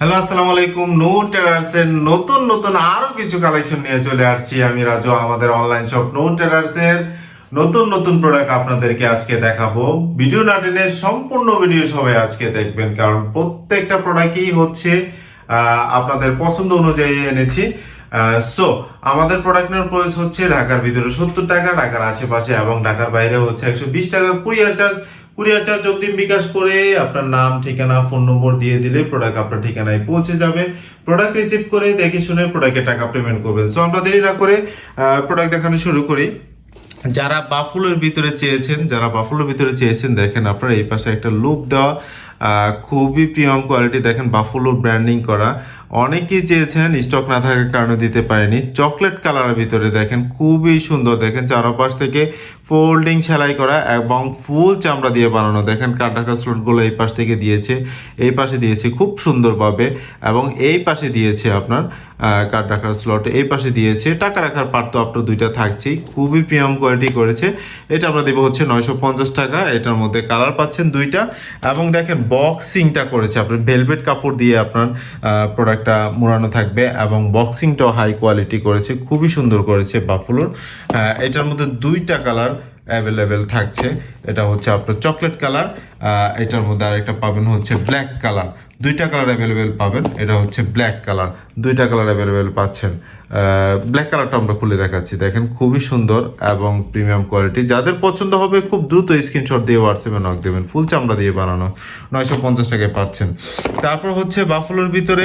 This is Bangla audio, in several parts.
হ্যালো, আসসালামু আলাইকুম। নো টেরার্স এর নতুন নতুন আরও কিছু কালেকশন নিয়ে চলে আসছি আমি রাজু, আমাদের অনলাইন শপ নো টেরার্স এর নতুন নতুন প্রোডাক্ট আপনাদেরকে আজকে দেখাবো। ভিডিও না টেনে সম্পূর্ণ ভিডিও সবাই আজকে দেখবেন, কারণ প্রত্যেকটা প্রোডাক্টই হচ্ছে আপনাদের পছন্দ অনুযায়ী এনেছি। সো আমাদের প্রোডাক্ট নেওয়ার প্রাইস হচ্ছে ঢাকার ভিতরে সত্তর টাকা, ঢাকার আশেপাশে এবং ঢাকার বাইরে হচ্ছে একশো বিশ টাকা। কুরিয়ার চার্জ কুরিয়ার চার্জ অগ্রিম বিকাশ করে আপনার নাম, ঠিকানা, ফোন নম্বর দিয়ে দিলে প্রোডাক্ট আপনার ঠিকানায় পৌঁছে যাবে। প্রোডাক্ট রিসিভ করে দেখে শুনে প্রোডাক্টের টাকা পেমেন্ট করবেন। সো আমরা দেরি না করে প্রোডাক্ট দেখানো শুরু করি। যারা বাফুলোর ভিতরে চেয়েছেন, যারা বাফুলোর ভিতরে চেয়েছেন, দেখেন আপনারা এই পাশে একটা লুক দেওয়া খুবই প্রিয়ম কোয়ালিটি দেখেন বাফুলো ব্র্যান্ডিং করা। অনেকেই চেয়েছেন স্টক না থাকার কারণে দিতে পারেনি। চকলেট কালারের ভিতরে দেখেন, খুবই সুন্দর। দেখেন চারপাশ থেকে ফোল্ডিং সেলাই করা এবং ফুল চামড়া দিয়ে বানানো। দেখেন কাটাকা স্লটগুলো এই পাশ থেকে দিয়েছে, এই পাশে দিয়েছে খুব সুন্দরভাবে এবং এই পাশে দিয়েছে আপনার কাঠ রাখার স্লট এই পাশে দিয়েছে, টাকা রাখার পার্ট তো আপনার দুইটা থাকছেই। খুবই প্রিমিয়াম কোয়ালিটি করেছে। এটা আমরা দেবো হচ্ছে নয়শো পঞ্চাশ টাকা। এটার মধ্যে কালার পাচ্ছেন দুইটা এবং দেখেন বক্সিংটা করেছে। আপনার ভেলভেট কাপড় দিয়ে আপনার প্রোডাক্টটা মোড়ানো থাকবে এবং বক্সিংটাও হাই কোয়ালিটি করেছে, খুবই সুন্দর করেছে বাফুলোর। এটার মধ্যে দুইটা কালার অ্যাভেলেবেল থাকছে। এটা হচ্ছে আপনার চকলেট কালার এটার মধ্যে আরেকটা পাবেন হচ্ছে ব্ল্যাক কালার দুইটা কালার অ্যাভেলেবেল পাবেন, এটা হচ্ছে ব্ল্যাক কালার দুইটা কালার অ্যাভেলেবেল পাচ্ছেন। ব্ল্যাক কালারটা আমরা খুলে দেখাচ্ছি। দেখেন, খুবই সুন্দর এবং প্রিমিয়াম কোয়ালিটি যাদের পছন্দ হবে, খুব দ্রুত স্ক্রিনশট দিয়ে হোয়াটসঅ্যাপে নক দেবেন। ফুল চামড়া দিয়ে বানানো। নয়শো পঞ্চাশ টাকায় পাচ্ছেন। তারপর হচ্ছে বাফুলোর ভিতরে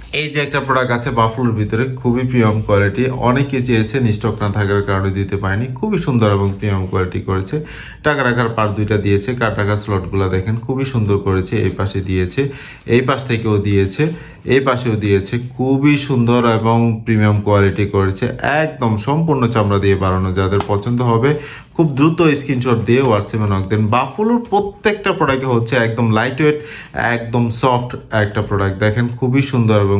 এই যে একটা প্রোডাক্ট আছে, বাফুলোর ভিতরে খুবই প্রিমিয়াম কোয়ালিটি অনেকে চেয়েছেন স্টক না থাকার কারণে দিতে পারেনি, খুবই সুন্দর এবং প্রিমিয়াম কোয়ালিটি করেছে। টাকা রাখার পার দুইটা দিয়েছে, কার টাকার স্লটগুলো দেখেন, খুবই সুন্দর করেছে, এই পাশে দিয়েছে, এই পাশ থেকেও দিয়েছে, এই পাশেও দিয়েছে, খুবই সুন্দর এবং প্রিমিয়াম কোয়ালিটি করেছে, একদম সম্পূর্ণ চামড়া দিয়ে বানানো যাদের পছন্দ হবে, খুব দ্রুত স্ক্রিনশট দিয়ে হোয়াটসঅ্যাপে নক দেন। বাফুলোর প্রত্যেকটা প্রোডাক্টে হচ্ছে একদম লাইট ওয়েট একদম সফট একটা প্রোডাক্ট দেখেন খুবই সুন্দর এবং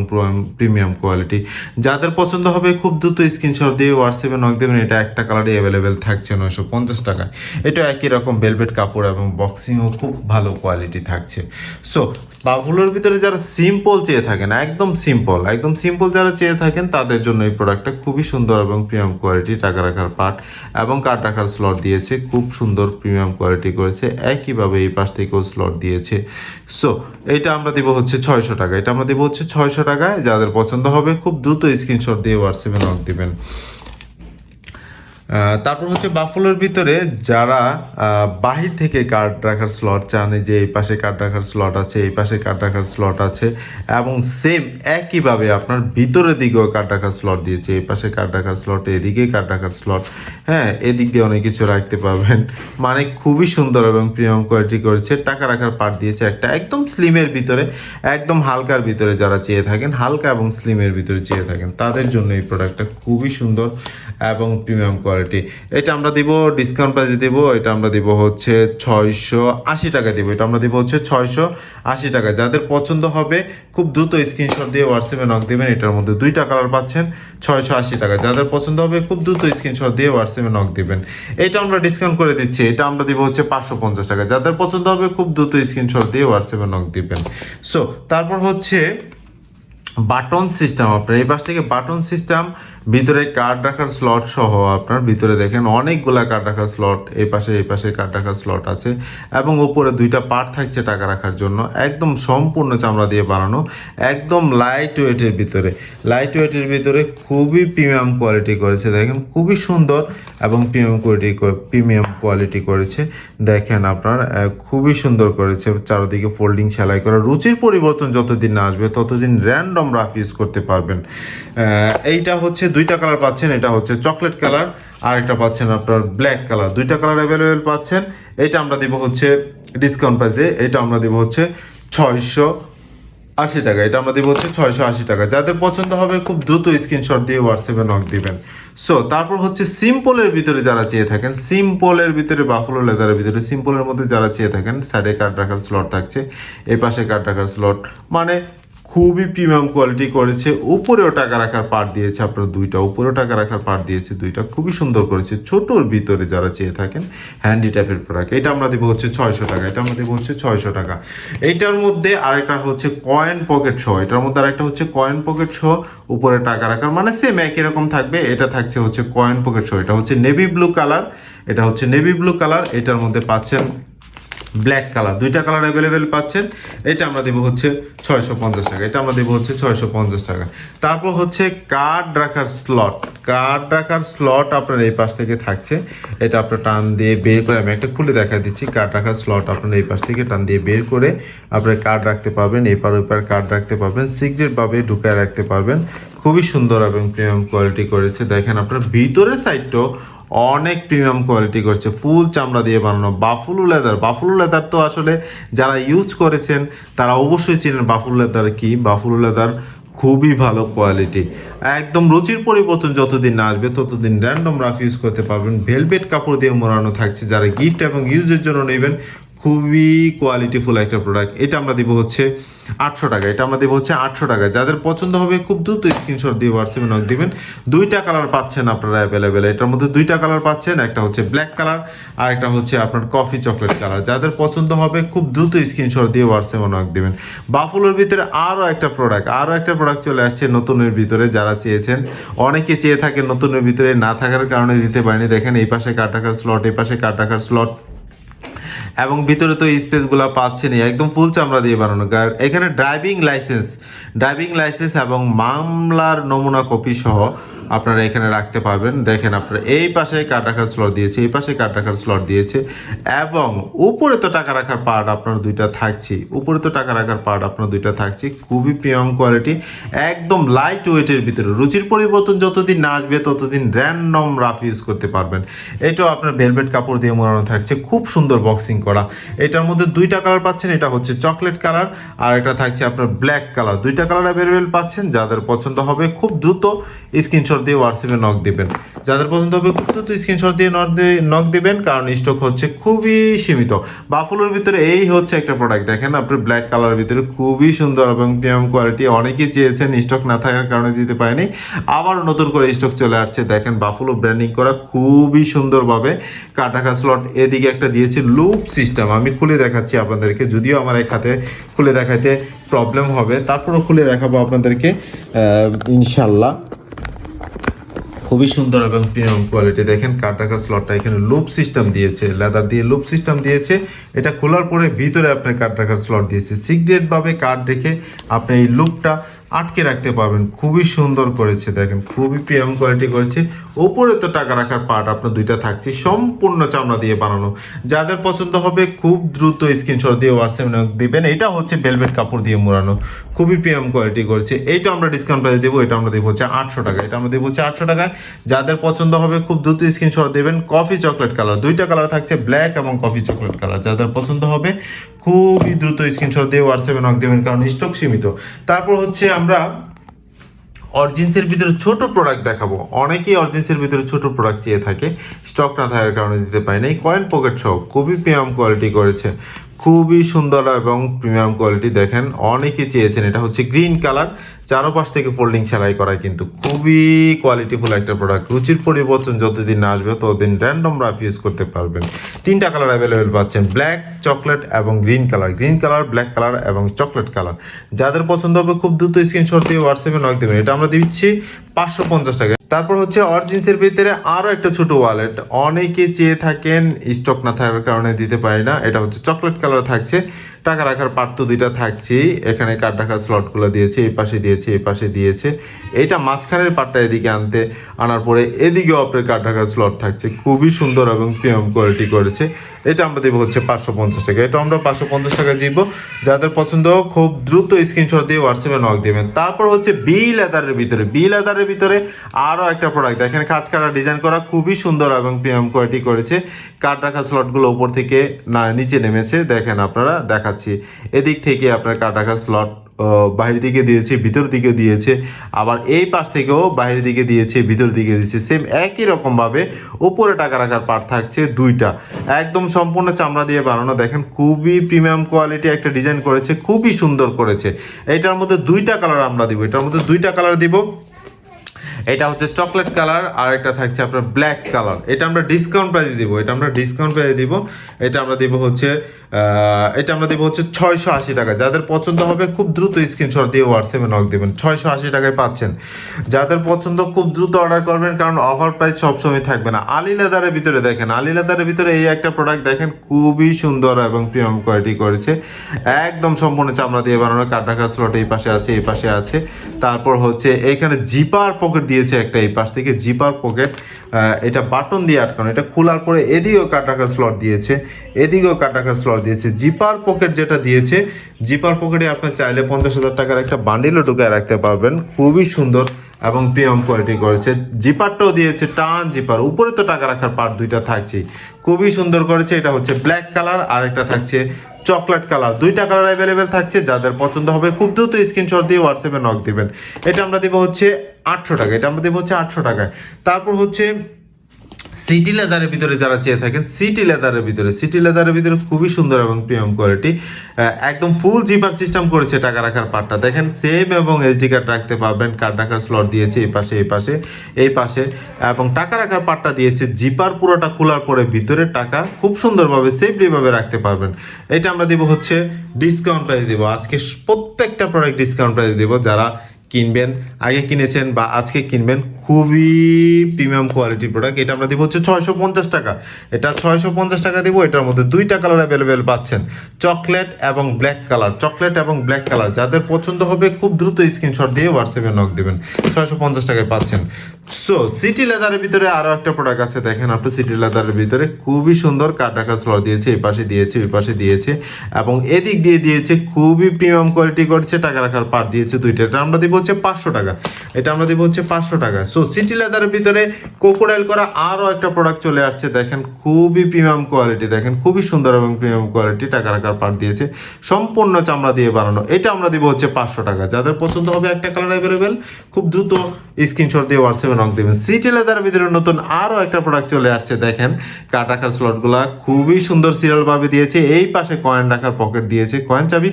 প্রিমিয়াম কোয়ালিটি যাদের পছন্দ হবে খুব দ্রুত স্ক্রিনশট দিয়ে হোয়াটসঅ্যাপে নক দেবেন, এটা একটা কালারই অ্যাভেলেবেল থাকছে নয়শো পঞ্চাশ টাকায়। এটা একই রকম ভেলভেট কাপড় এবং বক্সিংও খুব ভালো কোয়ালিটি থাকছে। সো বাফুলোর ভিতরে যারা সিম্পল চেয়ে থাকেন, একদম সিম্পল একদম সিম্পল যারা চেয়ে থাকেন, তাদের জন্য এই প্রোডাক্টটা খুবই সুন্দর এবং প্রিমিয়াম কোয়ালিটি টাকা রাখার পার্ট এবং কার্ড রাখার স্লট দিয়েছে, খুব সুন্দর প্রিমিয়াম কোয়ালিটি করেছে, একইভাবে এই পাশ থেকেও স্লট দিয়েছে। সো এটা আমরা দিব হচ্ছে ছয়শো টাকা। এটা আমরা দিব হচ্ছে ছয়শো টাকায় যাদের পছন্দ হবে খুব দ্রুত স্ক্রিনশট দিয়ে হোয়াটসঅ্যাপে নক দিবেন। তারপর হচ্ছে বাফলোর ভিতরে যারা বাহির থেকে কার্ড রাখার স্লট চান যে এই পাশে কার্ড রাখার স্লট আছে, এই পাশে কার্ড রাখার স্লট আছে, এবং সেম একইভাবে আপনার ভিতরের দিকেও কার্ড রাখার স্লট দিয়েছে, এই পাশে কার্ড রাখার স্লট এদিকে কার্ড রাখার স্লট হ্যাঁ এদিক দিয়ে অনেক কিছু রাখতে পারবেন। মানে খুবই সুন্দর এবং প্রিমিয়াম কোয়ালিটি করেছে, টাকা রাখার পার্ট দিয়েছে একটা একদম স্লিমের ভিতরে, একদম হালকার ভিতরে যারা চেয়ে থাকেন, হালকা এবং স্লিমের ভিতরে চেয়ে থাকেন, তাদের জন্য এই প্রোডাক্টটা খুবই সুন্দর। এবং প্রিমিয়াম কোয়ালিটি। এটা আমরা দিব ডিসকাউন্ট প্রাইসে দিব, এটা আমরা দিব হচ্ছে ছয়শো আশি টাকা দিব, এটা আমরা দিব হচ্ছে ছয়শো আশি টাকা। যাদের পছন্দ হবে, খুব দ্রুত স্ক্রিনশট দিয়ে হোয়াটসঅ্যাপে নক দেবেন, এটার মধ্যে দুইটা কালার পাচ্ছেন, ছয়শো আশি টাকা। যাদের পছন্দ হবে, খুব দ্রুত স্ক্রিনশট দিয়ে হোয়াটসঅ্যাপে নক দিবেন। এটা আমরা ডিসকাউন্ট করে দিচ্ছি, এটা আমরা দিব হচ্ছে পাঁচশো পঞ্চাশ টাকা। যাদের পছন্দ হবে, খুব দ্রুত স্ক্রিনশট দিয়ে হোয়াটসঅ্যাপে নক দিবেন। সো তারপর হচ্ছে বাটন সিস্টেম আপনার, এই পাশ থেকে বাটন সিস্টেম, ভিতরে কার্ড রাখার স্লট সহ আপনার, ভিতরে দেখেন অনেকগুলা কার্ড রাখার স্লট এই পাশে এই পাশে কার্ড রাখার স্লট আছে এবং উপরে দুইটা পার্ট থাকছে টাকা রাখার জন্য, একদম সম্পূর্ণ চামড়া দিয়ে বানানো, একদম লাইট ওয়েটের ভিতরে। লাইট ওয়েটের ভিতরে খুবই প্রিমিয়াম কোয়ালিটি করেছে, দেখেন খুবই সুন্দর এবং প্রিমিয়াম কোয়ালিটি প্রিমিয়াম কোয়ালিটি করেছে। দেখেন আপনার খুবই সুন্দর করেছে, চারদিকে ফোল্ডিং সেলাই করা, রুচির পরিবর্তন যতদিন না আসবে, ততদিন র্যান্ডম রাফ ইউজ করতে পারবেন। এইটা হচ্ছে দুইটা কালার পাচ্ছেন, এটা হচ্ছে চকলেট কালার আর একটা পাচ্ছেন আপনার ব্ল্যাক কালার দুইটা কালার অ্যাভেলেবেল পাচ্ছেন এটা আমরা দিব হচ্ছে ডিসকাউন্ট প্রাইসে এটা আমরা দিব হচ্ছে ছয়শো আশি টাকা। এটা আমরা দিব হচ্ছে ছয়শো আশি টাকা। যাদের পছন্দ হবে খুব দ্রুত স্ক্রিনশট দিয়ে হোয়াটসঅ্যাপে নক দিবেন। সো তারপর হচ্ছে সিম্পলের ভিতরে যারা চেয়ে থাকেন সিম্পলের ভিতরে বাফলো লেদারের ভিতরে সিম্পলের মধ্যে যারা চেয়ে থাকেন সাইডে কার্ড রাখার স্লট থাকছে, এই পাশে কার্ড রাখার স্লট মানে খুবই প্রিমিয়াম কোয়ালিটি করেছে। উপরেও টাকা রাখার পার্ট দিয়েছে আপনার দুইটা, উপরেও টাকা রাখার পার্ট দিয়েছে দুইটা। খুবই সুন্দর করেছে। ছোটোর ভিতরে যারা চেয়ে থাকেন হ্যান্ডি টাইপের প্রোডাক্ট এটা আমরা দেবো হচ্ছে ছয়শো টাকা, এটা আমরা দেবো হচ্ছে ছয়শো টাকা। এইটার মধ্যে আরেকটা হচ্ছে কয়েন পকেট সহ এটার মধ্যে আরেকটা হচ্ছে কয়েন পকেট সহ উপরে টাকা রাখার মানে সেম একই রকম থাকবে। এটা থাকছে হচ্ছে কয়েন পকেট সহ এটা হচ্ছে নেভি ব্লু কালার এটা হচ্ছে নেভি ব্লু কালার এটার মধ্যে পাচ্ছেন ব্ল্যাক কালার দুইটা কালার অ্যাভেলেবেল পাচ্ছেন। এটা আমরা দেবো হচ্ছে ছয়শো পঞ্চাশ টাকা। এটা আমরা দেবো হচ্ছে ছয়শো পঞ্চাশ টাকা। তারপর হচ্ছে কার্ড রাখার স্লট কার্ড রাখার স্লট আপনার এই পাশ থেকে থাকছে। এটা আপনার টান দিয়ে বের করে আমি একটা খুলে দেখা দিচ্ছি। কার্ড রাখার স্লট আপনার এই পাশ থেকে টান দিয়ে বের করে আপনার কার্ড রাখতে পারবেন। এপার ওপার কার্ড রাখতে পারবেন। সিগারেটভাবে ঢুকায় রাখতে পারবেন। খুবই সুন্দর এবং প্রিমিয়াম কোয়ালিটি করেছে। দেখেন আপনার ভিতরের সাইডটাও অনেক প্রিমিয়াম কোয়ালিটি করছে। ফুল চামড়া দিয়ে বানানো বাফুলু লেদার বাফুলু লেদার তো আসলে যারা ইউজ করেছেন, তারা অবশ্যই চিনেন বাফুলু লেদার কি। বাফুলু লেদার খুবই ভালো কোয়ালিটি একদম রুচির পরিবর্তন যতদিন না আসবে, ততদিন র্যান্ডম রাফ ইউজ করতে পারবেন। ভেলভেট কাপড় দিয়ে মোড়ানো থাকছে যারা গিফট এবং ইউজের জন্য নেবেন। খুবই কোয়ালিটিফুল একটা প্রোডাক্ট এটা আমরা দিব হচ্ছে আটশো টাকা। এটা আমরা দেবো হচ্ছে আটশো টাকা। যাদের পছন্দ হবে, খুব দ্রুত স্ক্রিনশট দিয়ে হোয়াটসঅ্যাপে নক দিবেন। দুইটা কালার পাচ্ছেন আপনারা অ্যাভেলেবেল এটার মধ্যে দুইটা কালার পাচ্ছেন, একটা হচ্ছে ব্ল্যাক কালার আর একটা হচ্ছে আপনার কফি চকলেট কালার যাদের পছন্দ হবে, খুব দ্রুত স্ক্রিনশট দিয়ে হোয়াটসঅ্যাপে নক দিবেন। বাফুলোর ভিতরে আরও একটা প্রোডাক্ট আরও একটা প্রোডাক্ট চলে আসছে নতুনের ভিতরে। যারা চেয়েছেন, অনেকে চেয়ে থাকেন নতুনের ভিতরে। না থাকার কারণে দিতে পারেনি। দেখেন এই পাশে কার টাকার স্লট এই পাশে কার টাকার স্লট এবং ভিতরে তো স্পেসগুলো পাচ্ছেনই একদম ফুল চামড়া দিয়ে বানানো। আর এখানে ড্রাইভিং লাইসেন্স ড্রাইভিং লাইসেন্স এবং মামলার নমুনা কপি সহ আপনারা এখানে রাখতে পারবেন। দেখেন আপনারা এই পাশে কার্ড রাখার স্লট দিয়েছে, এই পাশে কার্ড রাখার স্লট দিয়েছে এবং উপরে তো টাকা রাখার পার্ট আপনার দুইটা থাকছে উপরে তো টাকা রাখার পার্ট আপনার দুইটা থাকছে। খুবই প্রিমিয়াম কোয়ালিটি একদম লাইট ওয়েটের ভিতরে। রুচির পরিবর্তন যতদিন না আসবে, ততদিন র্যান্ডম রাফ ইউজ করতে পারবেন। এটাও আপনার ভেলভেট কাপড় দিয়ে মোড়ানো থাকছে। খুব সুন্দর বক্সিং করা। এটার মধ্যে দুইটা কালার পাচ্ছেন, এটা হচ্ছে চকলেট কালার আর এটা থাকছে আপনার ব্ল্যাক কালার দুইটা কালার অ্যাভেলেবেল পাচ্ছেন, যাদের পছন্দ হবে খুব দ্রুত স্ক্রিনশট দিয়ে হোয়াটসঅ্যাপে নক দিবেন। যাদের পছন্দ হবে খুব দ্রুত স্ক্রিনশট দিয়ে নক দিয়ে নক দিবেন, কারণ স্টক হচ্ছে খুবই সীমিত। বাফুলোর ভিতরে এই হচ্ছে একটা প্রোডাক্ট দেখেন আপনি ব্ল্যাক কালার ভিতরে খুবই সুন্দর এবং প্রিমিয়াম কোয়ালিটি অনেকেই চেয়েছেন স্টক না থাকার কারণে দিতে পারেনি। আবার নতুন করে স্টক চলে আসছে, দেখেন বাফুলো ব্র্যান্ডিং করা খুবই সুন্দরভাবে কাটাকা স্লট এদিকে একটা দিয়েছে লুপ সিস্টেম আমি খুলে দেখাচ্ছি আপনাদেরকে, যদিও আমার এক হাতে খুলে দেখাইতে প্রবলেম হবে, তারপরও খুলে দেখাবো আপনাদেরকে ইনশাল্লাহ খুবই সুন্দর এবং প্রিমিয়াম কোয়ালিটি দেখেন কাটাকা স্লটটা এখানে লুপ সিস্টেম দিয়েছে লেদার দিয়ে লুপ সিস্টেম দিয়েছে। এটা খোলার পরে ভিতরে আপনার কাটাকা স্লট দিয়েছে। সিগ্রেটভাবে ভাবে কার্ড রেখে আপনি এই লুপটা আটকে রাখতে পারবেন। খুবই সুন্দর করেছে, দেখেন, খুবই প্রিমিয়াম কোয়ালিটি করেছে। ওপরে তো টাকা রাখার পার্ট আপনার দুইটা থাকছে, সম্পূর্ণ চামড়া দিয়ে বানানো। যাদের পছন্দ হবে, খুব দ্রুত স্ক্রিনশট দিয়ে হোয়াটসঅ্যাপে দিবেন। এটা হচ্ছে ভেলভেট কাপড় দিয়ে মোড়ানো। খুবই প্রিমিয়াম কোয়ালিটি করেছে। এইটা আমরা ডিসকাউন্ট প্রাইস দেবো, এটা আমরা দেবো হচ্ছে আটশো টাকা এটা আমরা দেবো হচ্ছে আটশো টাকায়। যাদের পছন্দ হবে, খুব দ্রুত স্ক্রিনশট দেবেন। কফি চকলেট কালার দুইটা কালার থাকছে ব্ল্যাক এবং কফি চকলেট কালার যাদের পছন্দ হবে খুবই দ্রুত স্ক্রিনশট দিয়ে হোয়াটসঅ্যাপে নক দেবেন, কারণ স্টক সীমিত। তারপর হচ্ছে আমরা অরজিন্সের ভিতরে ছোট প্রোডাক্ট দেখাবো। অনেকেই অরজিন্সের ভিতরে ছোট প্রোডাক্ট চেয়ে থাকে। স্টক না থাকার কারণে দিতে পারি না এই কয়েন পকেট সহ খুবই প্রিয়াম কোয়ালিটি করেছে। খুবই সুন্দর এবং প্রিমিয়াম কোয়ালিটি দেখেন অনেকে চেয়েছেন এটা হচ্ছে গ্রিন কালার চারোপাশ থেকে ফোল্ডিং সেলাই করা কিন্তু খুবই কোয়ালিটিফুল একটা প্রোডাক্ট রুচির পরিবর্তন যতদিন না আসবে, ততদিন র্যান্ডম রাফ ইউজ করতে পারবেন। তিনটা কালার অ্যাভেলেবেল পাচ্ছেন ব্ল্যাক চকলেট এবং green colour green colour black colour এবং চকলেট কালার যাদের পছন্দ হবে, খুব দ্রুত স্ক্রিনশট দিয়ে হোয়াটসঅ্যাপে নক দেবেন। এটা আমরা দিচ্ছি পাঁচশো পঞ্চাশ টাকা। তারপর হচ্ছে অরজিন্সের ভিতরে আরও একটা ছোট ওয়ালেট অনেকে চেয়ে থাকেন স্টক না থাকার কারণে দিতে পারি না। এটা হচ্ছে চকলেট কালার থাকছে। টাকা রাখার পার্ট তো দুইটা থাকছেই। এখানে কার্ড রাখার স্লটগুলো দিয়েছে, এই পাশে দিয়েছে, এই পাশে দিয়েছে। এটা মাঝখানের পার্টটা এদিকে আনতে, আনার পরে এদিকেও আপনার কার্ড রাখার স্লট থাকছে। খুবই সুন্দর এবং প্রিমিয়াম কোয়ালিটি করেছে। এটা আমরা দেবো হচ্ছে পাঁচশো পঞ্চাশ টাকা। এটা আমরা পাঁচশো পঞ্চাশ টাকা দিব যাদের পছন্দ, খুব দ্রুত স্ক্রিনশট দিয়ে হোয়াটসঅ্যাপে নক দেবেন। তারপর হচ্ছে বি লেদারের ভিতরে। বি লেদারের ভিতরে আরও একটা প্রোডাক্ট দেখেন কাজ কাটা ডিজাইন করা খুবই সুন্দর এবং প্রিমিয়াম কোয়ালিটি করেছে। কার্ড রাখা স্লটগুলো উপর থেকে না, নিচে নেমেছে। দেখেন আপনারা দেখাচ্ছি। এদিক থেকে আপনার কার্ড রাখার স্লট বাইরের দিকে দিয়েছে ভিতর দিকে দিয়েছে। আবার এই পাশ থেকেও বাহির দিকে দিয়েছে ভিতর দিকে দিয়েছে। সেম একই রকমভাবে উপরে টাকা রাখার পার্ট থাকছে দুইটা। একদম সম্পূর্ণ চামড়া দিয়ে বানানো। দেখেন, খুবই প্রিমিয়াম কোয়ালিটি একটা ডিজাইন করেছে, খুবই সুন্দর করেছে। এটার মধ্যে দুইটা কালার আমরা দিব। এটার মধ্যে দুইটা কালার দিব। এটা হচ্ছে চকলেট কালার, আর একটা থাকছে আপনার ব্ল্যাক কালার। এটা আমরা ডিসকাউন্ট প্রাইসে দিব, এটা আমরা ডিসকাউন্ট প্রাইসে দিব। এটা আমরা দিব হচ্ছে এটা আমরা দিব হচ্ছে ছয়শো আশি টাকা। যাদের পছন্দ হবে, খুব দ্রুত স্ক্রিনশট দিয়ে হোয়াটসঅ্যাপে নক দেবেন। ছয়শো আশি টাকায় পাচ্ছেন। যাদের পছন্দ, খুব দ্রুত অর্ডার করবেন, কারণ অফার প্রাইস সবসময় থাকবে না। আলি লেদারের ভিতরে দেখেন, আলি লেদারের ভিতরে এই একটা প্রোডাক্ট দেখেন, খুবই সুন্দর এবং প্রিমিয়াম কোয়ালিটি করেছে। একদম সম্পূর্ণ চামড়া দিয়ে বানানো কাটাকা স্লট এই পাশে আছে, এই পাশে আছে। তারপর হচ্ছে, এখানে জিপার পকেট দিয়েছে একটা এই পাশ থেকে জিপার পকেট। এটা বাটন দিয়ে আটকানো, এটা খোলার পরে এদিকেও কাটাকা স্লট দিয়েছে, এদিকেও কাটাকা স্লট দিয়েছে। জিপার পকেট যেটা দিয়েছে, জিপার পকেটে আপনার চাইলে পঞ্চাশ হাজার টাকার একটা বান্ডিলও ঢুকায় রাখতে পারবেন। খুবই সুন্দর এবং প্রিমিয়াম কোয়ালিটি করেছে। জিপারটাও দিয়েছে টান জিপার, উপরে তো টাকা রাখার পার্ট দুইটা থাকছেই। খুবই সুন্দর করেছে, এটা হচ্ছে ব্ল্যাক কালার আর একটা থাকছে চকলেট কালার। দুইটা কালার অ্যাভেলেবেল থাকছে, যাদের পছন্দ হবে খুব দ্রুত স্ক্রিনশট দিয়ে হোয়াটসঅ্যাপে নক দিবেন। এটা আমরা দেবো হচ্ছে আটশো টাকা, এটা আমরা দেবো হচ্ছে আটশো টাকায়। তারপর হচ্ছে সিটি লেদারের ভিতরে যারা চেয়ে থাকেন সিটি লেদারের ভিতরে, সিটি লেদারের ভিতরে খুবই সুন্দর এবং প্রিমিয়াম কোয়ালিটি একদম ফুল জিপার সিস্টেম করেছে টাকা রাখার পার্টটা দেখেন সেম এবং এসডি কার্ড রাখতে পারবেন কার্ড রাখার স্লট দিয়েছে এই পাশে এই পাশে এই পাশে। এবং টাকা রাখার পার্টটা দিয়েছে জিপার পুরোটা খোলার পরে ভিতরে টাকা খুব সুন্দরভাবে সেফলিভাবে রাখতে পারবেন। এটা আমরা দিব হচ্ছে ডিসকাউন্ট প্রাইস দিব। আজকে প্রত্যেকটা প্রোডাক্ট ডিসকাউন্ট প্রাইস দিব যারা কিনবেন, আগে কিনেছেন বা আজকে কিনবেন খুবই প্রিমিয়াম কোয়ালিটি প্রোডাক্ট এটা আমরা দিব হচ্ছে ছয়শো পঞ্চাশ টাকা। এটা ছয়শো পঞ্চাশ টাকা দিব, এটার মধ্যে দুইটা কালার অ্যাভেলেবেল পাচ্ছেন। চকলেট এবং ব্ল্যাক কালার চকলেট এবং ব্ল্যাক কালার যাদের পছন্দ হবে, খুব দ্রুত স্ক্রিনশট দিয়ে হোয়াটসঅ্যাপে নক দেবেন। ছয়শো পঞ্চাশ টাকায় পাচ্ছেন। সো সিটি লেদারের ভিতরে আরও একটা প্রোডাক্ট আছে। দেখেন আপনি সিটি লেদারের ভিতরে খুবই সুন্দর কাটাকা স্লট দিয়েছে, এই পাশে দিয়েছে, ওই পাশে দিয়েছে এবং এদিক দিয়ে দিয়েছে খুবই প্রিমিয়াম কোয়ালিটি করছে। টাকা রাখার পার দিয়েছে দুইটা। এটা আমরা দিব হচ্ছে পাঁচশো টাকা। এটা আমরা দিব হচ্ছে পাঁচশো টাকা। সো সিটি লেদারের ভিতরে কোকোডাইল করা আরও একটা প্রোডাক্ট চলে আসছে। দেখেন খুবই প্রিমিয়াম কোয়ালিটি দেখেন খুবই সুন্দর এবং প্রিমিয়াম কোয়ালিটি টাকা রাখার পার দিয়েছে। সম্পূর্ণ চামড়া দিয়ে বানানো। এটা আমরা দিব হচ্ছে পাঁচশো টাকা। যাদের পছন্দ হবে একটা কালার অ্যাভেলেবেল খুব দ্রুত স্ক্রিনশট দিয়ে হোয়াটসঅ্যাপে নক দেবেন। সিটি লেদারের ভিতরে নতুন আরও একটা প্রোডাক্ট চলে আসছে। দেখেন, কাট রাখার স্লটগুলা খুবই সুন্দর সিরিয়ালভাবে দিয়েছে। এই পাশে কয়েন রাখার পকেট দিয়েছে। কয়েন চাবি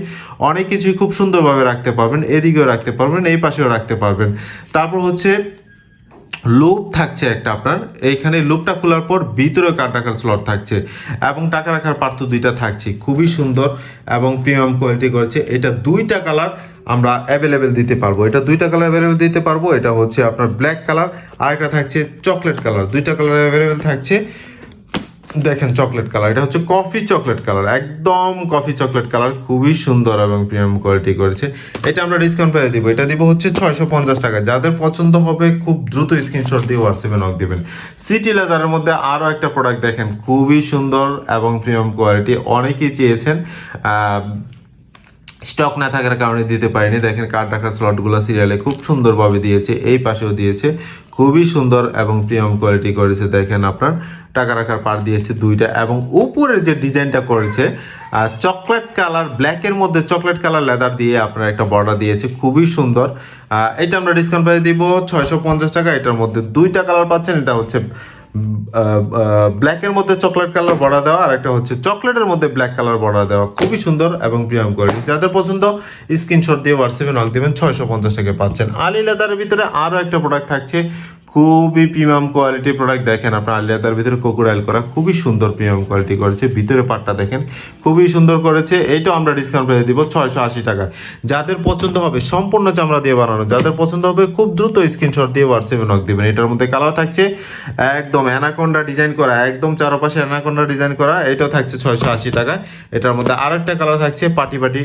অনেক কিছুই খুব সুন্দরভাবে রাখতে পারবেন, এদিকেও রাখতে পারবেন, এই পাশেও রাখতে পারবেন। তারপর হচ্ছে লুপ থাকছে একটা আপনার। এইখানে লুপটা খোলার পর ভিতরে কাট রাখার স্লট থাকছে? এবং টাকা রাখার পার্থ দুইটা থাকছে। খুবই সুন্দর এবং প্রিমিয়াম কোয়ালিটি করেছে। এটা দুইটা কালার আমরা অ্যাভেলেবেল দিতে পারব। এটা দুইটা কালার অ্যাভেলেবেল দিতে পারব। এটা হচ্ছে আপনার ব্ল্যাক কালার আর একটা থাকছে চকলেট কালার দুইটা কালার অ্যাভেলেবেল থাকছে। দেখেন চকলেট কালার এটা হচ্ছে কফি চকলেট কালার একদম কফি চকলেট কালার খুবই সুন্দর এবং প্রিমিয়াম কোয়ালিটি করেছে। এটা আমরা ডিসকাউন্ট পেয়ে দিব, এটা দিব হচ্ছে ছয়শো পঞ্চাশ টাকা। যাদের পছন্দ হবে, খুব দ্রুত স্ক্রিনশট দিয়ে হোয়াটসঅ্যাপে নক দিবেন। সিটি লেদারের মধ্যে আরও একটা প্রোডাক্ট দেখেন, খুবই সুন্দর এবং প্রিমিয়াম কোয়ালিটি অনেকেই চেয়েছেন স্টক না থাকার কারণে দিতে পারিনি। দেখেন কার্ড রাখার স্লটগুলো সিরিয়ালে খুব সুন্দরভাবে দিয়েছে, এই পাশেও দিয়েছে। খুবই সুন্দর এবং প্রিমিয়াম কোয়ালিটি করেছে। দেখেন আপনার, টাকা রাখার পার দিয়েছে দুইটা এবং উপরের যে ডিজাইনটা করেছে চকলেট কালার ব্ল্যাকের মধ্যে চকলেট কালার লেদার দিয়ে আপনার একটা বর্ডার দিয়েছে। খুবই সুন্দর। এটা আমরা ডিসকাউন্ট পাই দিব ছয়শো পঞ্চাশ টাকা। এটার মধ্যে দুইটা কালার পাচ্ছেন। এটা হচ্ছে ব্ল্যাকের মধ্যে চকলেট কালার বর্ডার দেওয়া, আর একটা হচ্ছে চকলেটের মধ্যে ব্ল্যাক কালার বর্ডার দেওয়া। খুবই সুন্দর এবং প্রিমিয়াম কোয়ালিটি যাদের পছন্দ স্ক্রিনশট দিয়ে হোয়াটসঅ্যাপে নক দেবেন, ছয়শো পঞ্চাশ টাকা পাচ্ছেন। আলি লেদারের ভিতরে আরও একটা প্রোডাক্ট থাকছে খুবই প্রিমিয়াম কোয়ালিটি প্রোডাক্ট দেখেন আপনার আলিয়াদার ভিতরে কোকোডাইল করা, খুবই সুন্দর প্রিমিয়াম কোয়ালিটি করেছে, ভিতরে পাটটা দেখেন, খুবই সুন্দর করেছে এইটাও আমরা ডিসকাউন্ট পেয়ে দিব ছয়শো আশি টাকা। যাদের পছন্দ হবে, সম্পূর্ণ চামড়া দিয়ে বানানো, যাদের পছন্দ হবে, খুব দ্রুত স্ক্রিনশট দিয়ে হোয়াটসঅ্যাপে নক দেবেন, এটার মধ্যে কালার থাকছে একদম অ্যানাকোন্ডা ডিজাইন করা, একদম চারপাশে অ্যানাকোন্ডা ডিজাইন করা, এটাও থাকছে ছয়শো আশি টাকা। এটার মধ্যে আরেকটা কালার থাকছে পাটি পাটি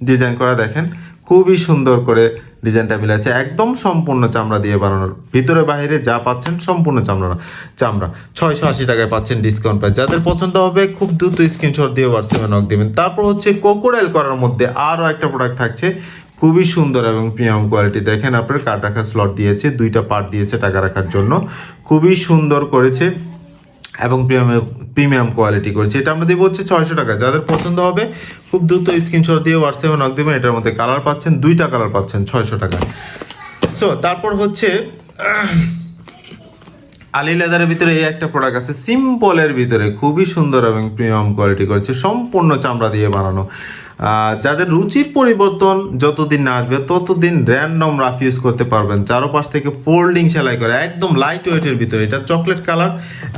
ডিজাইন করা, দেখেন খুবই সুন্দর করে ডিজাইনটা মিলে আছে একদম সম্পূর্ণ চামড়া দিয়ে বানানোর ভিতরে বাইরে যা পাচ্ছেন সম্পূর্ণ চামড়া চামড়া। ছয়শো আশি টাকায় পাচ্ছেন ডিসকাউন্ট প্রাইস যাদের পছন্দ হবে, খুব দ্রুত স্ক্রিনশট দিয়ে হোয়াটসঅ্যাপে নক দেবেন। তারপর হচ্ছে কোকোডাইল করার মধ্যে আরও একটা প্রোডাক্ট থাকছে। খুবই সুন্দর এবং প্রিমিয়াম কোয়ালিটি দেখেন আপনার কার্ড রাখার স্লট দিয়েছে, দুইটা পার্ট দিয়েছে টাকা রাখার জন্য। খুবই সুন্দর করেছে। এবং প্রিমিয়াম প্রিমিয়াম কোয়ালিটি করেছি। এটা আমরা দিব হচ্ছে ছয়শো টাকা। যাদের পছন্দ হবে, খুব দ্রুত স্ক্রিনশট দিয়ে হোয়াটসঅ্যাপে নক দেবেন। এটার মধ্যে কালার পাচ্ছেন, দুইটা কালার পাচ্ছেন, ছয়শো টাকা। সো তারপর হচ্ছে আলি লেদারের ভিতরে এই একটা প্রোডাক্ট আছে সিম্পলের ভিতরে। খুবই সুন্দর এবং প্রিমিয়াম কোয়ালিটি করেছে। সম্পূর্ণ চামড়া দিয়ে বানানো। যাদের রুচির পরিবর্তন যতদিন না আসবে, ততদিন র্যান্ডম রাফ ইউজ করতে পারবেন। চারোপাশ থেকে ফোল্ডিং সেলাই করে, একদম লাইট ওয়েটের ভিতরে। এটা চকলেট কালার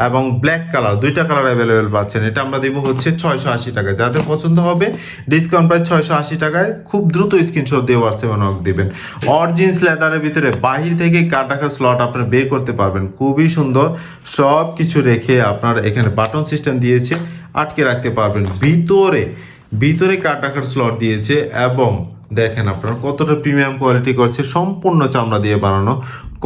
এবং ব্ল্যাক কালার দুইটা কালার অ্যাভেলেবেল পাচ্ছেন। এটা আমরা দিব হচ্ছে ছয়শো আশি টাকায়। যাদের পছন্দ হবে ডিসকাউন্ট প্রায় ছয়শো আশি টাকায় খুব দ্রুত স্ক্রিনশট দিয়ে হোয়াটসঅ্যাপে নক দিবেন। অরিজিন্স লেদারের ভিতরে বাহির থেকে কাট স্লট আপনারা বের করতে পারবেন। খুবই সুন্দর। সব কিছু রেখে আপনার এখানে বাটন সিস্টেম দিয়েছে, আটকে রাখতে পারবেন। ভিতরে ভিতরে কাট রাখার স্লট দিয়েছে এবং দেখেন আপনার কতটা প্রিমিয়াম কোয়ালিটি করছে, সম্পূর্ণ চামড়া দিয়ে বানানো।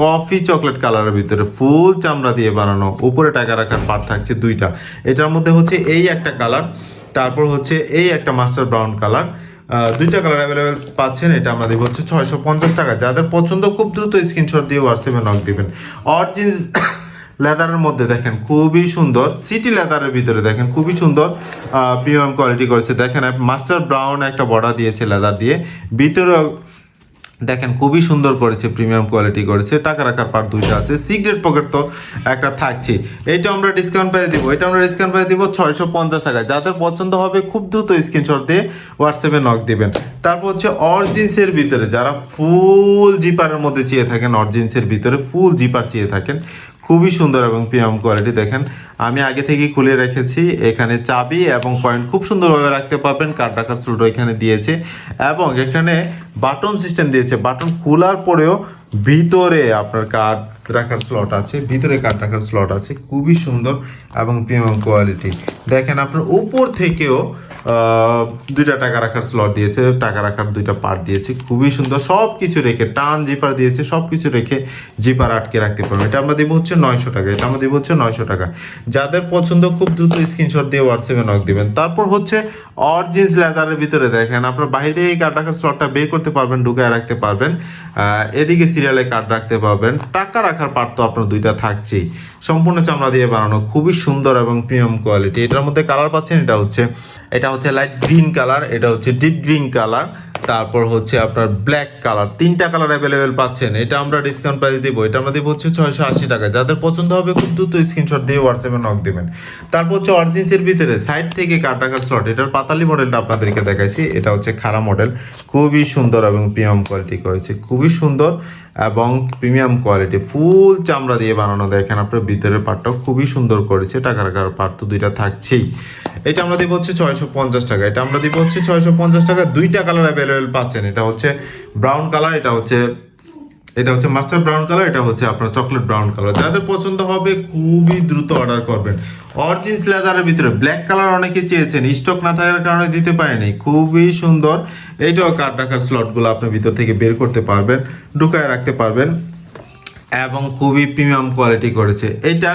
কফি চকলেট কালারের ভিতরে ফুল চামড়া দিয়ে বানানো। উপরে টাকা রাখার পার্ট থাকছে দুইটা। এটার মধ্যে হচ্ছে এই একটা কালার তারপর হচ্ছে এই একটা মাস্টার ব্রাউন কালার দুইটা কালার অ্যাভেলেবেল পাচ্ছেন, এটা আমরা দিব হচ্ছে ছয়শো পঞ্চাশ টাকা। যাদের পছন্দ, খুব দ্রুত স্ক্রিনশট দিয়ে হোয়াটসঅ্যাপে নক দিবেন। অরিজিন্স লেদারের মধ্যে দেখেন খুবই সুন্দর, সিটি লেদারের ভিতরে দেখেন খুবই সুন্দর প্রিমিয়াম কোয়ালিটি করেছে। দেখেন মাস্টার ব্রাউন একটা বর্ডার দিয়েছে লেদার দিয়ে। ভিতরে দেখেন খুবই সুন্দর করেছে প্রিমিয়াম কোয়ালিটি করেছে। টাকা রাখার পার দুইটা আছে। সিক্রেট পকেট তো একটা থাকছে। এইটা আমরা ডিসকাউন্ট পেয়ে দিব। এটা আমরা ডিসকাউন্ট পেয়ে দিব ছয়শো পঞ্চাশ টাকায়। যাদের পছন্দ হবে খুব দ্রুত স্ক্রিনশট দিয়ে হোয়াটসঅ্যাপে নক দিবেন। তারপর হচ্ছে অরজিন্সের ভিতরে যারা ফুল জিপারের মধ্যে চেয়ে থাকেন অরজিন্সের ভিতরে ফুল জিপার চেয়ে থাকেন খুবই সুন্দর এবং প্রিমিয়াম কোয়ালিটি দেখেন। আমি আগে থেকে খুলে রেখেছি। এখানে চাবি এবং পয়েন্ট খুব সুন্দরভাবে রাখতে পারবেন। কার্ড ডাকার স্লুটো এখানে দিয়েছে। এবং এখানে বাটন সিস্টেম দিয়েছে। বাটন খোলার পরেও ভিতরে আপনার কার্ড রাখার স্লট আছে, ভিতরে কার্ড রাখার স্লট আছে, খুবই সুন্দর এবং প্রিমিয়াম কোয়ালিটি দেখেন আপনার উপর থেকেও দুইটা টাকা রাখার স্লট দিয়েছে, টাকা রাখার দুইটা পার্ট দিয়েছে, খুবই সুন্দর। সব কিছু রেখে, টান জিপার দিয়েছে সব কিছু রেখে জিপার আটকে রাখতে পারবেন। এটা আমরা দেবো হচ্ছে নয়শো টাকা, এটা আমরা দেবো হচ্ছে নয়শো টাকা। যাদের পছন্দ, খুব দ্রুত স্ক্রিনশট দিয়ে হোয়াটসঅ্যাপে নক দিবেন। তারপর হচ্ছে অরিজিন্স লেদারের ভিতরে দেখেন, আপনার বাইরে এই কার্ড রাখার স্লটটা বের করতে পারবেন, ঢুকায় রাখতে পারবেন। এদিকে সিরিয়ালে কার্ড রাখতে পারবেন। টাকা রাখার পার্ট তো আপনার দুইটা থাকছেই। সম্পূর্ণ চামড়া দিয়ে বানানো খুবই সুন্দর এবং প্রিমিয়াম কোয়ালিটি এটার মধ্যে কালার পাচ্ছেন, এটা হচ্ছে এটা হচ্ছে লাইট গ্রিন কালার এটা হচ্ছে ডিপ গ্রিন কালার তারপর হচ্ছে আপনার ব্ল্যাক কালার তিনটা কালার অ্যাভেলেবেল পাচ্ছেন। এটা আমরা ডিসকাউন্ট প্রাইস দিব, এটা আমরা দিব হচ্ছে ছয়শো আশি টাকা যাদের পছন্দ হবে খুব দ্রুত স্ক্রিনশট দিয়ে হোয়াটসঅ্যাপে নক দেবেন। তারপর হচ্ছে অরিজিন্সের ভিতরে সাইড থেকে কাট রাখার স্লট এটার পাতালি মডেলটা আপনাদেরকে দেখাইছি। এটা হচ্ছে খারাপ মডেল খুবই সুন্দর এবং প্রিমিয়াম কোয়ালিটি করেছে, খুবই সুন্দর। এবং প্রিমিয়াম কোয়ালিটি ফুল চামড়া দিয়ে বানানো দেখেন আপনার ভিতরের পার্টটাও খুবই সুন্দর করেছে, টাকার রাখার পার্ট তো দুইটা থাকছেই। এটা আমরা দিব হচ্ছে ছয়শো পঞ্চাশ টাকা, এটা আমরা দিব হচ্ছে ছয়শো পঞ্চাশ টাকা, দুইটা কালার অ্যাভেলেবেল পাচ্ছেন, এটা হচ্ছে ব্রাউন কালার এটা হচ্ছে এটা হচ্ছে মাস্টার ব্রাউন কালার, এটা হচ্ছে আপনার চকলেট ব্রাউন কালার। যাদের পছন্দ হবে, খুবই দ্রুত অর্ডার করবেন। অরিজিন্স লেদারের ভিতরে ব্ল্যাক কালার অনেকে চেয়েছেন স্টক না থাকার কারণে দিতে পারেনি। খুবই সুন্দর। এইটাও কার্ড রাখার স্লটগুলো আপনি ভিতর থেকে বের করতে পারবেন, ঢুকায় রাখতে পারবেন। এবং খুবই প্রিমিয়াম কোয়ালিটি করেছে। এটা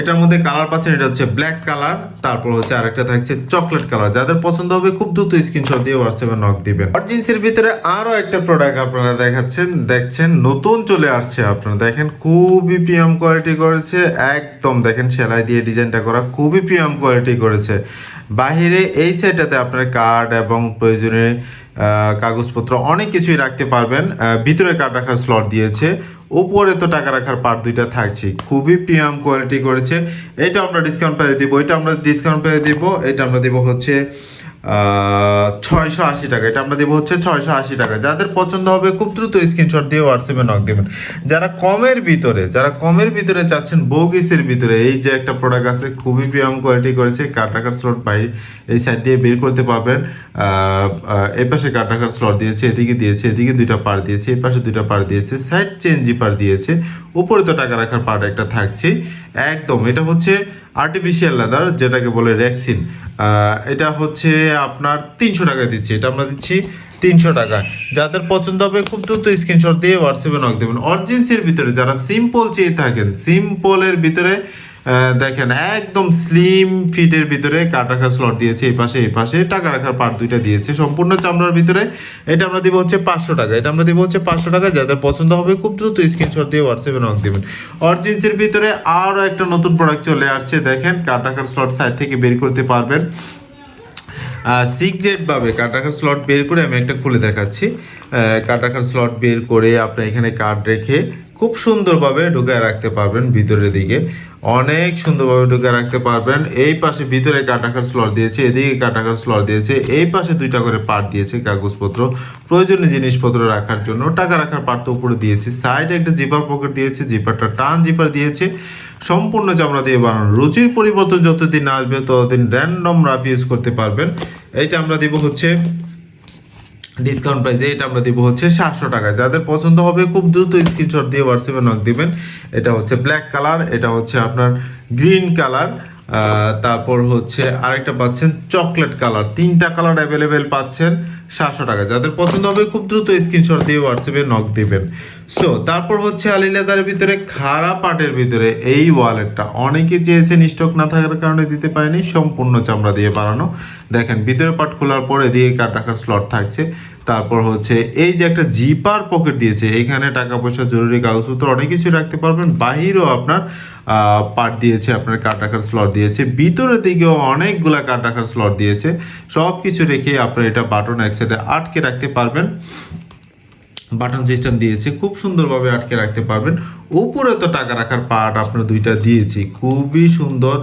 এটার মধ্যে কালার পাচ্ছেন, এটা হচ্ছে ব্ল্যাক কালার তারপর হচ্ছে আরেকটা থাকছে চকলেট কালার যাদের পছন্দ হবে খুব দ্রুত স্ক্রিনশট দিয়ে হোয়াটসঅ্যাপে নক দিবেন। অরিজিন্সের ভিতরে আরও একটা প্রোডাক্ট আপনারা দেখাচ্ছেন, দেখছেন, নতুন চলে আসছে আপনারা। দেখেন খুবই প্রিমিয়াম কোয়ালিটি করেছে, একদম দেখেন সেলাই দিয়ে ডিজাইনটা করা খুবই প্রিমিয়াম কোয়ালিটি করেছে। বাহিরে এই সাইডটাতে আপনার কার্ড এবং প্রয়োজনীয় কাগজপত্র অনেক কিছুই রাখতে পারবেন। ভিতরে কার্ড রাখার স্লট দিয়েছে। উপরে তো টাকা রাখার পার্ট দুইটা থাকছে। খুবই প্রিমিয়াম কোয়ালিটি করেছে। এটা আমরা ডিসকাউন্ট পেয়ে দিব, এটা আমরা ডিসকাউন্ট পেয়ে দিব, এটা আমরা দিব হচ্ছে ছয়শো আশি টাকা। এটা আমরা দেবো হচ্ছে ছয়শো আশি টাকা। যাদের পছন্দ হবে খুব দ্রুত স্ক্রিনশট দিয়ে হোয়াটসঅ্যাপে নক দেবেন। যারা কমের ভিতরে যারা কমের ভিতরে চাচ্ছেন বৌগিসের ভিতরে এই যে একটা প্রোডাক্ট আছে খুবই প্রিমিয়াম কোয়ালিটি করেছে কার টাকার স্লট পাই এই সাইড দিয়ে বের করতে পারবেন। আহ, পাশে কার টাকার স্লট দিয়েছে এদিকে দিয়েছে এদিকে দুইটা পার দিয়েছে এই পাশে দুইটা পার দিয়েছে সাইড চেঞ্জি পার দিয়েছে। উপরে তো টাকা রাখার পার্ট একটা থাকছেই। একদম, এটা হচ্ছে আর্টিফিশিয়াল লেদার যেটাকে বলে র‍্যাক্সিন এটা হচ্ছে আপনার তিনশো টাকা দিচ্ছি, এটা আমরা দিচ্ছি তিনশো টাকা। যাদের পছন্দ হবে খুব দ্রুত স্ক্রিনশট দিয়ে হোয়াটসঅ্যাপে নক দেবেন। অরিজিন্সের ভিতরে যারা সিম্পল চেয়ে থাকেন সিম্পলের ভিতরে দেখেন, একদম স্লিম ফিটের ভিতরে কাঠ রাখার স্লট দিয়েছে, এই পাশে এই পাশে। টাকা রাখার পার্ট দুইটা দিয়েছে। সম্পূর্ণ চামড়ার ভিতরে এটা আমরা দিব হচ্ছে পাঁচশো টাকা। এটা আমরা দিব হচ্ছে পাঁচশো টাকা। যাদের পছন্দ হবে খুব দ্রুত স্ক্রিনশট দিয়ে হোয়াটসঅ্যাপে নক দিবেন। অরজিন্সের ভিতরে আরও একটা নতুন প্রোডাক্ট চলে আসছে। দেখেন কাঠ রাখার স্লট সাইড থেকে বের করতে পারবেন। সিক্রেট ভাবে কাটাকার স্লট বের করে আমি একটা খুলে দেখাচ্ছি। কাটাকার স্লট বের করে আপনি এখানে কার্ড রেখে খুব সুন্দরভাবে ঢুকায় রাখতে পারবেন ভিতরের দিকে। অনেক সুন্দরভাবে ঢুকে রাখতে পারবেন। এই পাশে ভিতরে কাটাকার স্লট দিয়েছে, এদিকে কাটাকার স্লট দিয়েছে, এই পাশে দুইটা করে পার্ট দিয়েছে কাগজপত্র। প্রয়োজনীয় জিনিসপত্র রাখার জন্য টাকা রাখার পার্ট তো উপরে দিয়েছে। সাইডে একটা জিপার পকেট দিয়েছে জিপারটা টান জিপার দিয়েছে। সম্পূর্ণ চামড়া দিয়ে বানানো। রুচির পরিবর্তন যতদিন আসবে ততদিন র্যান্ডম রাফ ইউজ করতে পারবেন। এইটা আমরা দিব হচ্ছে ডিসকাউন্ট প্রাইসে এটা আমরা দিব হচ্ছে সাতশো টাকায় যাদের পছন্দ হবে, খুব দ্রুত স্ক্রিনশট দিয়ে হোয়াটসঅ্যাপে নক দিবেন। এটা হচ্ছে ব্ল্যাক কালার এটা হচ্ছে আপনার গ্রিন কালার তারপর হচ্ছে আরেকটা পাচ্ছেন চকলেট কালার তিনটা কালার অ্যাভেলেবেল পাচ্ছেন। সাতশো টাকা। যাদের পছন্দ হবে খুব দ্রুত স্ক্রিনশট দিয়ে হোয়াটসঅ্যাপে নক দিবেন। সো তারপর হচ্ছে আলি লেদারের ভিতরে খারাপ পার্টের ভিতরে এই ওয়ালেটটা অনেকে চেয়েছেন স্টক না থাকার কারণে দিতে পারেনি, সম্পূর্ণ চামড়া দিয়ে বানানো। দেখেন ভিতরে পার্ট খোলার পরে দিয়ে কার টাকার স্লট থাকছে। তারপর হচ্ছে, এই যে একটা জিপার পকেট দিয়েছে, এখানে টাকা পয়সা জরুরি কাগজপত্র অনেক কিছু রাখতে পারবেন। বাহিরেও আপনার পার্ট দিয়েছে, আপনার কার টাকার স্লট দিয়েছে। ভিতরের দিকেও অনেকগুলা কার টাকার স্লট দিয়েছে। সব কিছু রেখে আপনার এটা বাটন এক সাইডে আটকে রাখতে পারবেন। বাটন সিস্টেম দিয়েছে, খুব সুন্দরভাবে আটকে রাখতে পারবেন। উপরে তো টাকা রাখার পার্ট আপনার দুইটা দিয়েছি। খুবই সুন্দর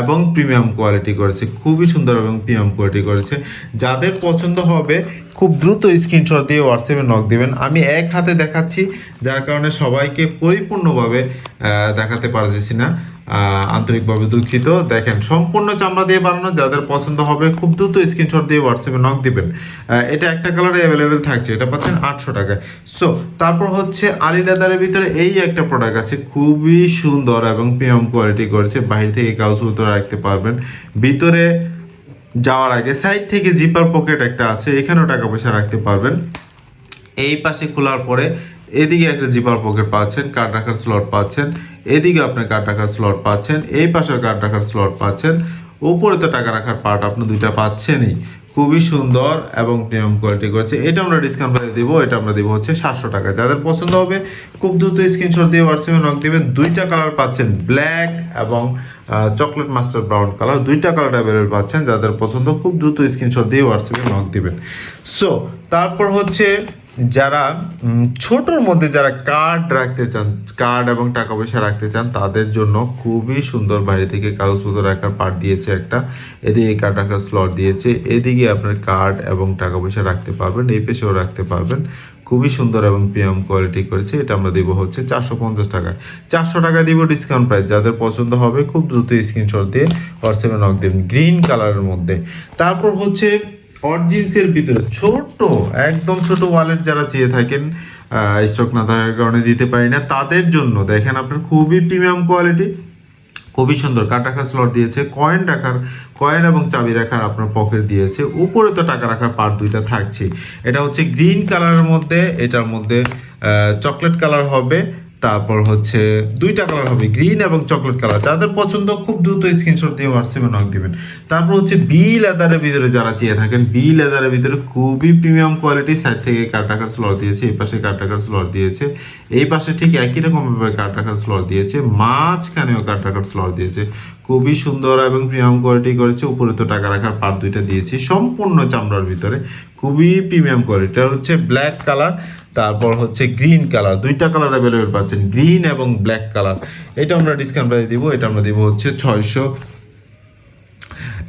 এবং প্রিমিয়াম কোয়ালিটি করেছে। খুবই সুন্দর এবং প্রিমিয়াম কোয়ালিটি করেছে। যাদের পছন্দ হবে খুব দ্রুত স্ক্রিনশট দিয়ে হোয়াটসঅ্যাপে নক দেবেন। আমি এক হাতে দেখাচ্ছি, যার কারণে সবাইকে পরিপূর্ণভাবে দেখাতে পারতেছি না। আন্তরিকভাবে দুঃখিত। দেখেন, সম্পূর্ণ চামড়া দিয়ে বানানো, যাদের পছন্দ হবে, খুব দ্রুত স্ক্রিনশট দিয়ে হোয়াটসঅ্যাপে নক দিবেন। এটা একটা কালারে অ্যাভেলেবেল থাকছে, এটা পাচ্ছেন আটশো টাকায়। সো তারপর হচ্ছে আলি লেদারের ভিতরে এই একটা প্রোডাক্ট আছে, খুবই সুন্দর এবং প্রিমিয়াম কোয়ালিটি করেছে। বাইরে থেকে কাগজপত্র রাখতে পারবেন। ভিতরে যাওয়ার আগে সাইড থেকে জিপার পকেট একটা আছে, এখানেও টাকা পয়সা রাখতে পারবেন। এই পাশে খোলার পরে এদিকে একটা জিপার পকেট পাচ্ছেন কার্ড রাখার স্লট পাচ্ছেন, এদিকে আপনি কার্ড রাখার স্লট পাচ্ছেন, এই পাশে কার্ড রাখার স্লট পাচ্ছেন। উপরে তো টাকা রাখার পার্ট আপনি দুইটা পাচ্ছেনই। খুবই সুন্দর এবং প্রিমিয়াম কোয়ালিটি করেছে। এটা আমরা ডিসকাউন্ট প্রাইস দেবো, এটা আমরা দেবো হচ্ছে সাতশো টাকা। যাদের পছন্দ হবে, খুব দ্রুত স্ক্রিনশট দিয়ে হোয়াটসঅ্যাপে নক দেবেন। দুইটা কালার পাচ্ছেন ব্ল্যাক এবং চকলেট মাস্টার ব্রাউন কালার দুইটা কালার অ্যাভেলেবল পাচ্ছেন। যাদের পছন্দ, খুব দ্রুত স্ক্রিনশট দিয়ে হোয়াটসঅ্যাপে নক দেবেন। সো তারপর হচ্ছে যারা ছোটর মধ্যে যারা কার্ড রাখতে চান কার্ড এবং টাকা পয়সা রাখতে চান, তাদের জন্য খুবই সুন্দর বাইরে থেকে কাগজপত্র রাখার পার্ট দিয়েছে একটা। এদিকে কার্ড রাখার স্লট দিয়েছে। এদিকে আপনার কার্ড এবং টাকা পয়সা রাখতে পারবেন, এই পেশেও রাখতে পারবেন। খুবই সুন্দর এবং প্রিমিয়াম কোয়ালিটি করেছে। এটা আমরা দিব হচ্ছে চারশো পঞ্চাশ টাকায়। চারশো টাকা দিব ডিসকাউন্ট প্রাইস যাদের পছন্দ হবে, খুব দ্রুত স্ক্রিনশট দিয়ে হোয়াটসঅ্যাপে নক দেবেন। গ্রিন কালারের মধ্যে। তারপর হচ্ছে অরজিন্সের ভিতরে ছোট একদম ছোট ওয়ালেট যারা চেয়ে থাকেন স্টক না থাকার কারণে দিতে পারি না। তাদের জন্য দেখেন আপনার খুবই প্রিমিয়াম কোয়ালিটি খুবই সুন্দর। কাঠ রাখার স্লট দিয়েছে কয়েন রাখার কয়েন এবং চাবি রাখার আপনার পকেট দিয়েছে। উপরে তো টাকা রাখার পার্ট দুইটা থাকছে এটা হচ্ছে গ্রিন কালারের মধ্যে, এটার মধ্যে চকলেট কালার হবে। তারপর হচ্ছে দুইটা কালার হবে গ্রিন এবং চকলেট কালার যাদের পছন্দ, খুব দ্রুত স্ক্রিনশট দিয়ে হোয়াটসঅ্যাপে নক দিবেন। তারপর হচ্ছে বি লেদারের ভিতরে যারা চেয়ে থাকেন বি লেদারের ভিতরে খুবই প্রিমিয়াম কোয়ালিটি সাইড থেকে কার টাকার স্লট দিয়েছে, এই পাশে কার টাকার স্লট দিয়েছে। এই পাশে ঠিক একই রকম ভাবে কার স্লট দিয়েছে, মাঝখানেও কার টাকার স্লট দিয়েছে। খুবই সুন্দর এবং প্রিমিয়াম কোয়ালিটি করেছে। উপরে তো টাকা রাখার পার্ট দুইটা দিয়েছি। সম্পূর্ণ চামড়ার ভিতরে খুবই প্রিমিয়াম কোয়ালিটি এটা হচ্ছে ব্ল্যাক কালার তারপর হচ্ছে গ্রিন কালার দুইটা কালার অ্যাভেলেবেল পাচ্ছেন গ্রিন এবং ব্ল্যাক কালার এটা আমরা ডিসকাউন্ট প্রাইস দিব, এটা আমরা দিব হচ্ছে ছয়শো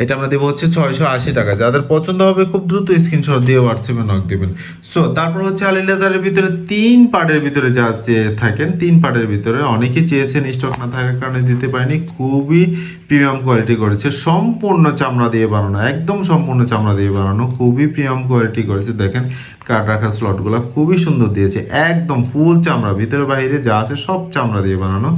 এটা আমরা দেবো হচ্ছে ছয়শো আশি টাকা। যাদের পছন্দ হবে খুব দ্রুত স্ক্রিনশট দিয়ে হোয়াটসঅ্যাপে নক দেবেন। সো তারপর হচ্ছে আলী লেদারের ভিতরে তিন পার্টের ভিতরে যা চেয়ে থাকেন, তিন পার্টের ভিতরে অনেকে চেয়েছেন স্টক না থাকার কারণে দিতে পারেনি, খুবই প্রিমিয়াম কোয়ালিটি করেছে। সম্পূর্ণ চামড়া দিয়ে বানানো, একদম সম্পূর্ণ চামড়া দিয়ে বানানো, খুবই প্রিমিয়াম কোয়ালিটি করেছে। দেখেন কাঠ রাখার স্লটগুলো খুবই সুন্দর দিয়েছে, একদম ফুল চামড়া, ভিতরে বাইরে যা আছে সব চামড়া দিয়ে বানানো।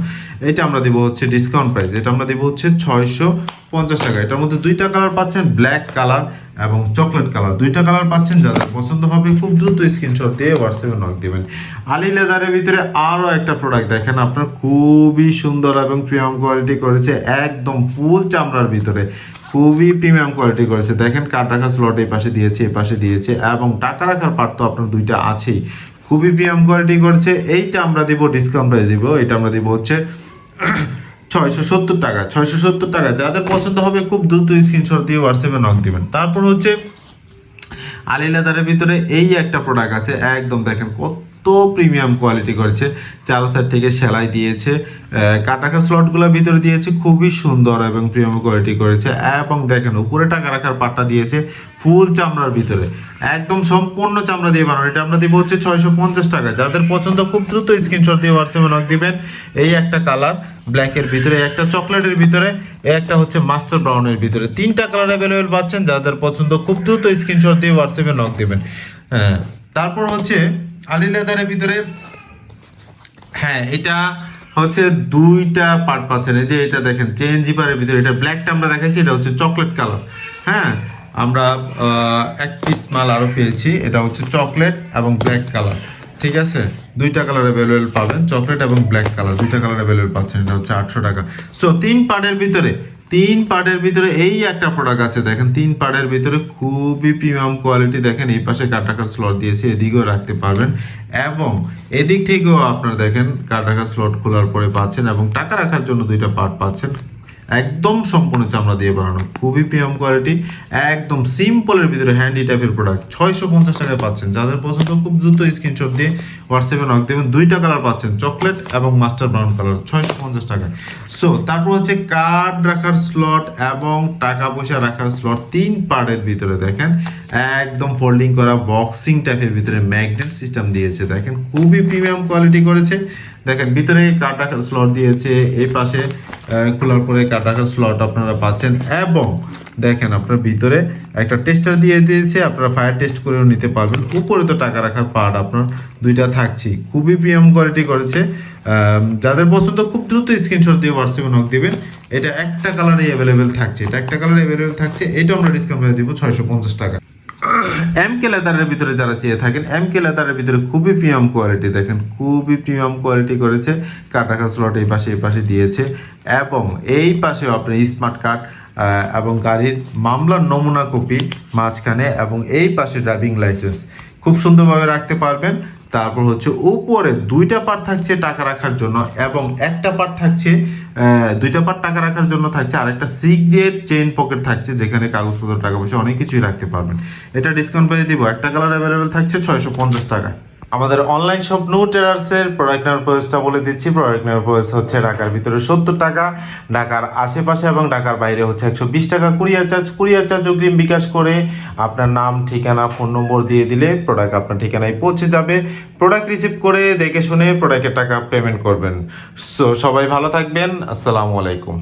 এটা আমরা দিব হচ্ছে ডিসকাউন্ট প্রাইস এটা আমরা দিব হচ্ছে ছয়শো পঞ্চাশ টাকা। এটার মধ্যে দুইটা কালার পাচ্ছেন ব্ল্যাক কালার এবং চকলেট কালার দুইটা কালার পাচ্ছেন, যাদের পছন্দ হবে খুব দ্রুত স্ক্রিনশট দিয়ে হোয়াটসঅ্যাপে নক দিবেন। আলি লেদারের ভিতরে আরও একটা প্রোডাক্ট দেখেন আপনার, খুবই সুন্দর এবং প্রিমিয়াম কোয়ালিটি করেছে, একদম ফুল চামড়ার ভিতরে। খুবই প্রিমিয়াম কোয়ালিটি করেছে। দেখেন কাঠ রাখা স্লট এই পাশে দিয়েছে, এই পাশে দিয়েছে এবং টাকা রাখার পার্ট তো আপনার দুইটা আছেই। খুবই প্রিমিয়াম কোয়ালিটি করছে। এইটা আমরা দিব ডিসকাউন্ট প্রাইস দিব। এটা আমরা দিব হচ্ছে ছয়শো সত্তর টাকা। ছয়শো সত্তর টাকা। যাদের পছন্দ হবে খুব দ্রুত স্ক্রিনশট দিয়ে হোয়াটসঅ্যাপে নক দিবেন। তারপর হচ্ছে আলি লেদারের ভিতরে এই একটা প্রোডাক্ট আছে। একদম দেখেন কত প্রিমিয়াম কোয়ালিটি করেছে? চারো সাইড থেকে সেলাই দিয়েছে কাটাকা স্লটগুলো ভিতরে দিয়েছে, খুবই সুন্দর এবং প্রিমিয়াম কোয়ালিটি করেছে। এবং দেখেন, উপরে টাকা রাখার পাটটা দিয়েছে ফুল চামড়ার ভিতরে। একদম সম্পূর্ণ চামড়া দিয়ে বানানো। এটা আমরা দিব হচ্ছে ছয়শো পঞ্চাশ টাকা। যাদের পছন্দ, খুব দ্রুত স্ক্রিনশট দিয়ে হোয়াটসঅ্যাপে নক দিবেন। এই একটা কালার ব্ল্যাকের ভিতরে একটা চকলেটের ভিতরে একটা হচ্ছে মাস্টার ব্রাউনের ভিতরে। তিনটা কালার অ্যাভেলেবেল পাচ্ছেন। যাদের পছন্দ, খুব দ্রুত স্ক্রিনশট দিয়ে হোয়াটসঅ্যাপে নক দিবেন। হ্যাঁ তারপর হচ্ছে আলি লেদারের ভিতরে হ্যাঁ এটা হচ্ছে দুইটা পার্ট পাচ্ছেন। এই যে এটা দেখেন চেন জিপারের ভিতরে, এটা ব্ল্যাকটা আমরা দেখাইছি, এটা হচ্ছে চকলেট কালার হ্যাঁ আমরা এক পিস মাল আরও পেয়েছি, এটা হচ্ছে চকলেট এবং ব্ল্যাক কালার ঠিক আছে? দুইটা কালার অ্যাভেলেবেল পাবেন চকলেট এবং ব্ল্যাক কালার দুইটা কালার অ্যাভেলেবেল পাচ্ছেন, এটা হচ্ছে আটশো টাকা। সো তিন পার্টের ভিতরে তিন পার্টের ভিতরে এই একটা প্রোডাক্ট আছে। দেখেন, তিন পার্টের ভিতরে খুবই প্রিমিয়াম কোয়ালিটি দেখেন, এই পাশে কাটাকার স্লট দিয়েছে, এদিকেও রাখতে পারবেন। এবং এদিক থেকেও আপনারা দেখেন কাটাকার স্লট খোলার পরে পাচ্ছেন এবং টাকা রাখার জন্য দুইটা পার্ট পাচ্ছেন। একদম সম্পূর্ণ চামড়া দিয়ে বানানো। খুবই প্রিমিয়াম কোয়ালিটি একদম সিম্পলের ভিতরে হ্যান্ডি টাইপের প্রোডাক্ট ছয়শো পঞ্চাশ টাকায় পাচ্ছেন। যাদের পছন্দ, খুব দ্রুত স্ক্রিনশট দিয়ে হোয়াটসঅ্যাপে নক দেবেন। দুইটা কালার পাচ্ছেন চকলেট এবং মাস্টার ব্রাউন কালার ছয়শো পঞ্চাশ টাকায়। সো তারপর হচ্ছে কার্ড রাখার স্লট এবং টাকা পয়সা রাখার স্লট তিন পার্টের ভিতরে দেখেন। একদম ফোল্ডিং করা বক্সিং টাইপের ভিতরে ম্যাগনেট সিস্টেম দিয়েছে। দেখেন, খুবই প্রিমিয়াম কোয়ালিটি করেছে। দেখেন, ভিতরে কার্ড রাখার স্লট দিয়েছে, এই পাশে খোলার পরে কার্ড রাখার স্লট আপনারা পাচ্ছেন। এবং দেখেন, আপনার ভিতরে একটা টেস্টার দিয়ে দিয়েছে, আপনারা ফায়ার টেস্ট করেও নিতে পারবেন। উপরে তো টাকা রাখার পার্ট আপনার দুইটা থাকছেই। খুবই প্রিমিয়াম কোয়ালিটি করেছে। যাদের পছন্দ, খুব দ্রুত স্ক্রিনশট দিয়ে হোয়াটসঅ্যাপে নক দিবেন। এটা একটা কালারই অ্যাভেলেবেল থাকছে। এটা একটা কালার অ্যাভেলেবেল থাকছে। এটা আমরা ডিসকাউন্ট করে দিব ছয়শো পঞ্চাশ টাকা। এম কে লেদারের ভিতরে যারা চেয়ে থাকেন এম কে লেদারের ভিতরে খুবই প্রিমিয়াম কোয়ালিটি দেখেন, খুবই প্রিমিয়াম কোয়ালিটি করেছে কাটাকা স্লট এই পাশে এই পাশে দিয়েছে। এবং এই পাশেও আপনি স্মার্ট কার্ড এবং গাড়ির মামলার নমুনা কপি মাঝখানে এবং এই পাশে ড্রাইভিং লাইসেন্স খুব সুন্দরভাবে রাখতে পারবেন। তারপর হচ্ছে উপরে দুইটা পার্ট থাকছে টাকা রাখার জন্য এবং একটা পার্ট থাকছে দুইটা পার টাকা রাখার জন্য থাকছে। আর একটা সিগজেট চেইন পকেট থাকছে, যেখানে কাগজপত্র, টাকা পয়সা অনেক কিছুই রাখতে পারবেন। এটা ডিসকাউন্ট পেয়ে দিব। একটা কালার অ্যাভেলেবেল থাকছে ছয়শো পঞ্চাশ টাকা আমাদের অনলাইন শপ নো টেরার্সের প্রোডাক্ট নেওয়ার প্রয়েসটা বলে দিচ্ছি। প্রোডাক্ট নেওয়ার প্রয়েস হচ্ছে ঢাকার ভিতরে সত্তর টাকা, ঢাকার আশেপাশে এবং ঢাকার বাইরে হচ্ছে একশো বিশ টাকা কুরিয়ার চার্জ কুরিয়ার চার্জ অগ্রিম বিকাশ করে আপনার নাম, ঠিকানা ফোন নম্বর দিয়ে দিলে প্রোডাক্ট আপনার ঠিকানায় পৌঁছে যাবে। প্রোডাক্ট রিসিভ করে দেখে শুনে প্রোডাক্টের টাকা পেমেন্ট করবেন। সো সবাই ভালো থাকবেন। আসসালামু আলাইকুম।